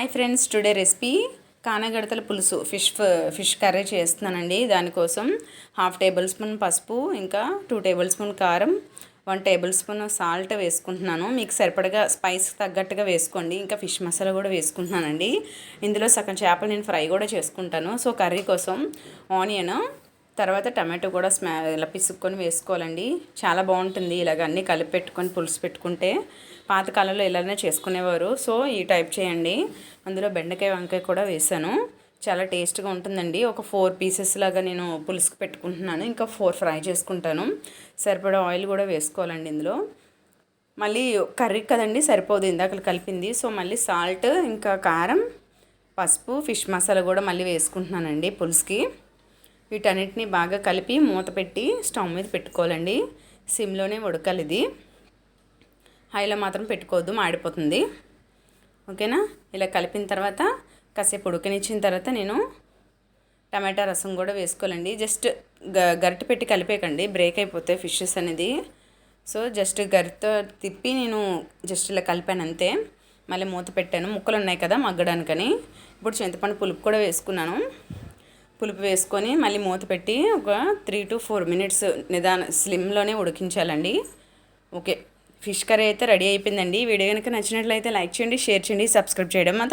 Hi friends today recipe. కానగడతల పులుసు. Fish fish curry చేస్తున్నానండి. దానికోసం హాఫ్ టేబుల్ స్పూన్ పసుపు ఇంకా టూ టేబుల్ స్పూన్ కారం వన్ టేబుల్ స్పూన్ సాల్ట్ వేసుకుంటున్నాను. మీకు సరిపడగా స్పైస్ తగ్గట్టుగా వేసుకోండి. ఇంకా ఫిష్ మసాలా కూడా వేసుకుంటున్నానండి. ఇందులో సగం చేపలు నేను ఫ్రై కూడా చేసుకుంటాను. సో కర్రీ కోసం ఆనియన్ తర్వాత టమాటో కూడా స్మా ఇలా పిసుక్కొని వేసుకోవాలండి. చాలా బాగుంటుంది. ఇలాగ అన్నీ కలిపి పెట్టుకొని పులుసు పెట్టుకుంటే పాతకాలంలో ఇలానే చేసుకునేవారు. సో ఈ టైప్ చేయండి. అందులో బెండకాయ వంకాయ కూడా వేసాను. చాలా టేస్ట్గా ఉంటుందండి. ఒక ఫోర్ పీసెస్ లాగా నేను పులుసుకు పెట్టుకుంటున్నాను. ఇంకా ఫోర్ ఫ్రై చేసుకుంటాను. సరిపడా ఆయిల్ కూడా వేసుకోవాలండి ఇందులో. మళ్ళీ కర్రీ కదండి సరిపోదు. ఇందాక కలిపింది. సో మళ్ళీ సాల్ట్ ఇంకా కారం పసుపు ఫిష్ మసాలా కూడా మళ్ళీ వేసుకుంటున్నానండి పులుసుకి. వీటన్నిటిని బాగా కలిపి మూత పెట్టి స్టవ్ మీద పెట్టుకోవాలండి. సిమ్లోనే ఉడకాలి ఇది. హైలో మాత్రం పెట్టుకోవద్దు మాడిపోతుంది. ఓకేనా? ఇలా కలిపిన తర్వాత కాసేపు ఉడకనిచ్చిన తర్వాత నేను టమాటా రసం కూడా వేసుకోవాలండి. జస్ట్ గ పెట్టి కలిపేకండి బ్రేక్ అయిపోతాయి ఫిషెస్ అనేది. సో జస్ట్ గరిట తిప్పి నేను జస్ట్ ఇలా కలిపాను అంతే. మళ్ళీ మూత పెట్టాను. ముక్కలు ఉన్నాయి కదా మగ్గడానికని. ఇప్పుడు చింతపండు పులుపు కూడా వేసుకున్నాను. పులుపు వేసుకొని మళ్ళీ మూత పెట్టి ఒక త్రీ టు ఫోర్ మినిట్స్ నిదాన స్లిమ్లోనే ఉడికించాలండి. ఓకే. ఫిష్ కర్రీ అయితే రెడీ అయిపోయిందండి. వీడియో కనుక నచ్చినట్లయితే లైక్ చేయండి షేర్ చేయండి సబ్స్క్రైబ్ చేయడం మాత్రం